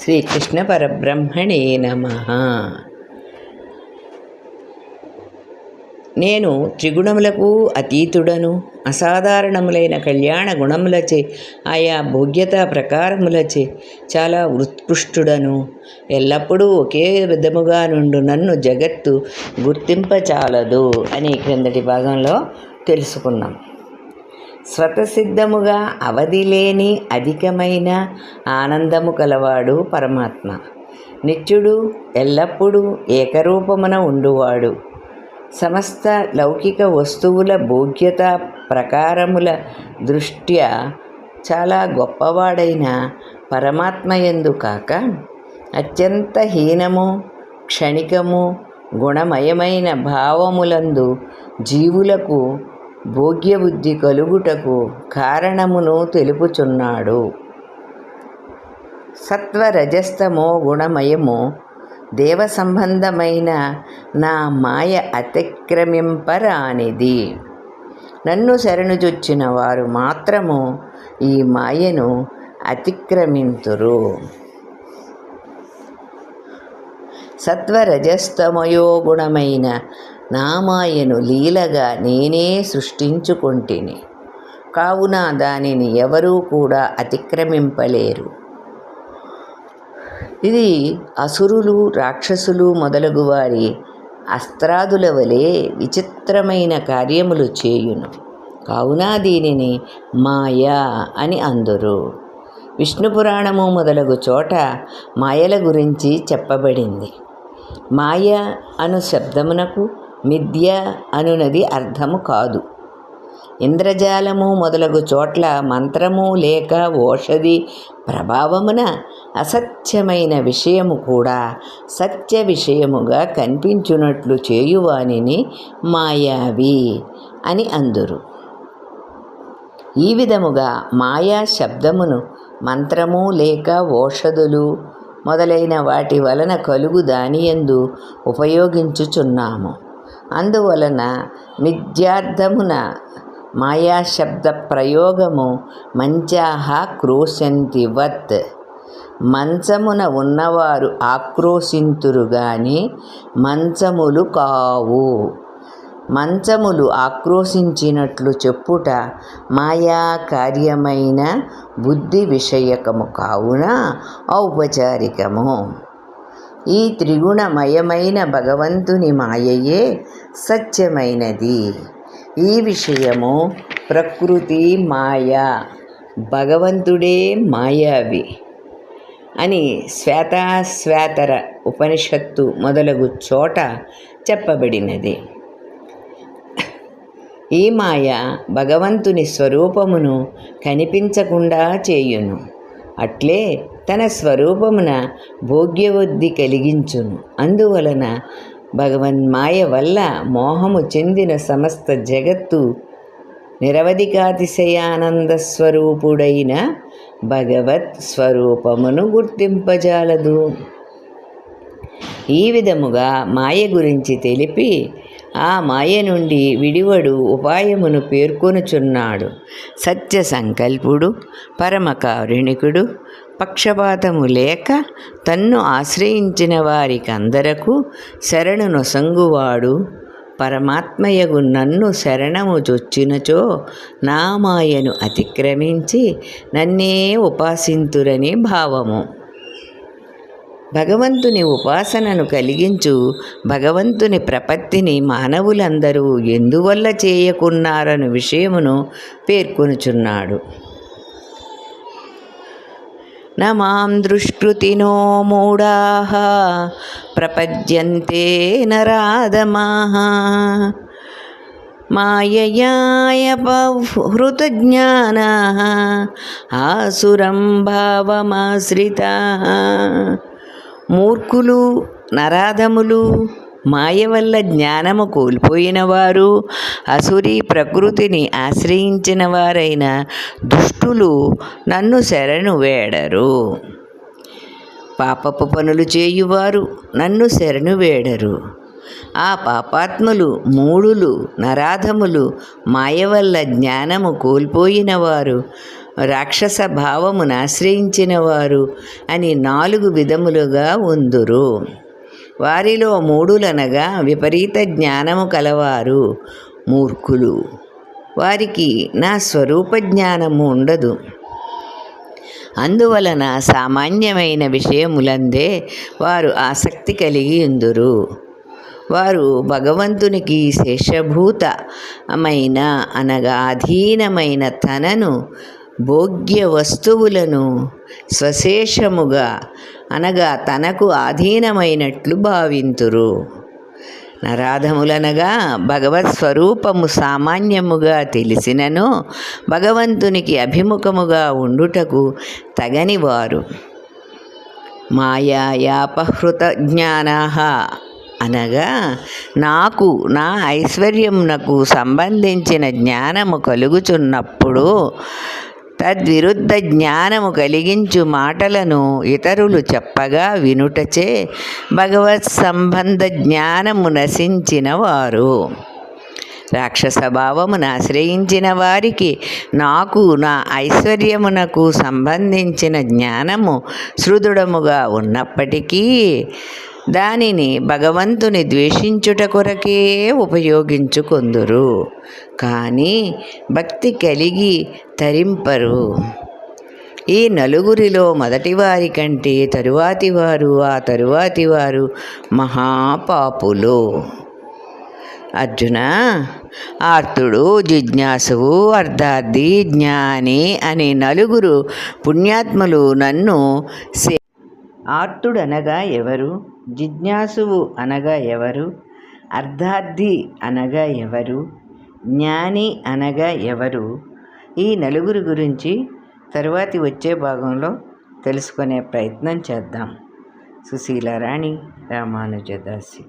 శ్రీకృష్ణ పరబ్రహ్మణే నమ. నేను త్రిగుణములకు అతీతుడను అసాధారణములైన కళ్యాణ గుణములచే ఆయా భోగ్యత ప్రకారములచే చాలా ఉత్కృష్టుడను. ఎల్లప్పుడూ ఒకే విధముగా నుండు నన్ను జగత్తు గుర్తింపచాలదు అని క్రిందటి భాగంలో తెలుసుకున్నాం. స్వతసిద్ధముగా అవధి లేని అధికమైన ఆనందము కలవాడు పరమాత్మ. నిత్యుడు ఎల్లప్పుడూ ఏకరూపమున ఉండువాడు. సమస్త లౌకిక వస్తువుల భోగ్యత ప్రకారముల దృష్ట్యా చాలా గొప్పవాడైన పరమాత్మ ఎందు కాక అత్యంత హీనము క్షణికము గుణమయమైన భావములందు జీవులకు భోగ్యబుద్ధి కలుగుటకు కారణమును తెలుపుచున్నాడు. సత్వరజస్తమో గుణమయము దేవ సంబంధమైన నా మాయ అతిక్రమింపరానిది. నన్ను శరణుజొచ్చిన వారు మాత్రము ఈ మాయను అతిక్రమింతురు. సత్వరజస్తమయో గుణమైన నా మాయను లీలగా నేనే సృష్టించుకొంటిని. కావున దానిని ఎవరూ కూడా అతిక్రమింపలేరు. ఇది అసురులు రాక్షసులు మొదలగు వారి అస్త్రాదుల వలె విచిత్రమైన కార్యములు చేయును. కావున దీనిని మాయా అని అందురు. విష్ణు పురాణము మొదలగు చోట మాయల గురించి చెప్పబడింది. మాయ అను శబ్దమునకు మిథ్య అనునది అర్థము కాదు. ఇంద్రజాలము మొదలగు చోట్ల మంత్రము లేక ఓషధి ప్రభావమున అసత్యమైన విషయము కూడా సత్య విషయముగా కనిపించున్నట్లు చేయువానిని మాయావి అని అందురు. ఈ విధముగా మాయా శబ్దమును మంత్రము లేక ఓషధులు మొదలైన వాటి వలన కలుగు దానియందు ఉపయోగించుచున్నాము. అందువలన మిథ్యార్థమున మాయా శబ్ద ప్రయోగము మంచాహ క్రోశంతివత్ మంచమున ఉన్నవారు ఆక్రోశింతురు గాని మంచములు కావు. మంచములు ఆక్రోశించినట్లు చెప్పుట మాయా కార్యమైన బుద్ధి విషయకము కావున ఔపచారికము. ఈ త్రిగుణమయమైన భగవంతుని మాయయే సత్యమైనది. ఈ విషయము ప్రకృతి మాయ భగవంతుడే మాయావి అని శ్వేతాశ్వేతర ఉపనిషత్తు మొదలగు చోట చెప్పబడినది. ఈ మాయ భగవంతుని స్వరూపమును కనిపించకుండా చేయును. అట్లే తన స్వరూపమున భోగ్యవృద్ధి కలిగించును. అందువలన భగవన్మాయ వల్ల మోహము చెందిన సమస్త జగత్తు నిరవధికాతిశయానంద స్వరూపుడైన భగవత్ స్వరూపమును గుర్తింపజాలదు. ఈ విధముగా మాయ గురించి తెలిపి ఆ మాయ నుండి విడివడు ఉపాయమును పేర్కొనుచున్నాడు. సత్య సంకల్పుడు పరమకారుణికుడు పక్షపాతము లేక తన్ను ఆశ్రయించిన వారికందరకు శరణు నొసంగువాడు పరమాత్మయగు నన్ను శరణము చొచ్చినచో నా మాయను అతిక్రమించి నన్నే ఉపాసింతురని భావము. భగవంతుని ఉపాసనను కలిగించు భగవంతుని ప్రపత్తిని మానవులందరూ ఎందువల్ల చేయకున్నారను విషయమును పేర్కొనుచున్నాడు. నమాం దృష్కృతినో మూఢా ప్రపద్యంతే నరాధమాః మాయయాయపహృతజ్ఞానా ఆసురం భావమాశ్రితా మూర్ఖులు నరాధములు మాయ వల్ల జ్ఞానము కోల్పోయిన వారు అసురి ప్రకృతిని ఆశ్రయించిన వారైన దుష్టులు నన్ను శరణు వేడరు. పాపపు పనులు చేయువారు నన్ను శరణు వేడరు. ఆ పాపాత్ములు మూడులు నరాధములు మాయ వల్ల జ్ఞానము కోల్పోయిన వారు రాక్షస భావమును ఆశ్రయించిన వారు అని నాలుగు విధములుగా ఉందురు. వారిలో మూడులనగా విపరీత జ్ఞానము కలవారు మూర్ఖులు. వారికి నా స్వరూప జ్ఞానము ఉండదు. అందువలన సామాన్యమైన విషయములందే వారు ఆసక్తి కలిగి ఉందురు. వారు భగవంతునికి శేషభూతమైన అనగా అధీనమైన తనను భోగ్య వస్తువులను స్వశేషముగా అనగా తనకు ఆధీనమైనట్లు భావింతురు. నరాధములనగా భగవత్ స్వరూపము సామాన్యముగా తెలిసినను భగవంతునికి అభిముఖముగా ఉండుటకు తగనివారు. మాయాయాపహృత జ్ఞానా అనగా నాకు నా ఐశ్వర్యమునకు సంబంధించిన జ్ఞానము కలుగుచున్నప్పుడు తద్విరుద్ధ జ్ఞానము కలిగించు మాటలను ఇతరులు చెప్పగా వినుటచే భగవత్ సంబంధ జ్ఞానము నశించిన వారు. రాక్షసభావమును ఆశ్రయించిన వారికి నాకు నా ఐశ్వర్యమునకు సంబంధించిన జ్ఞానము శృదుడముగా ఉన్నప్పటికీ దానిని భగవంతుని ద్వేషించుట కొరకే ఉపయోగించుకొందురు. కానీ భక్తి కలిగి తరింపరు. ఈ నలుగురిలో మొదటివారి కంటే తరువాతి వారు ఆ తరువాతి వారు మహాపాపులు. అర్జున ఆర్తుడు జిజ్ఞాసువు అర్ధార్థి జ్ఞాని అనే నలుగురు పుణ్యాత్ములు నన్ను సే ఆర్తుడనగా ఎవరు? జిజ్ఞాసువు అనగా ఎవరు? అర్ధార్థి అనగా ఎవరు? జ్ఞాని అనగా ఎవరు? ఈ నలుగురు గురించి తరువాతి వచ్చే భాగంలో తెలుసుకునే ప్రయత్నం చేద్దాం. సుశీలారాణి రామానుజదాసి.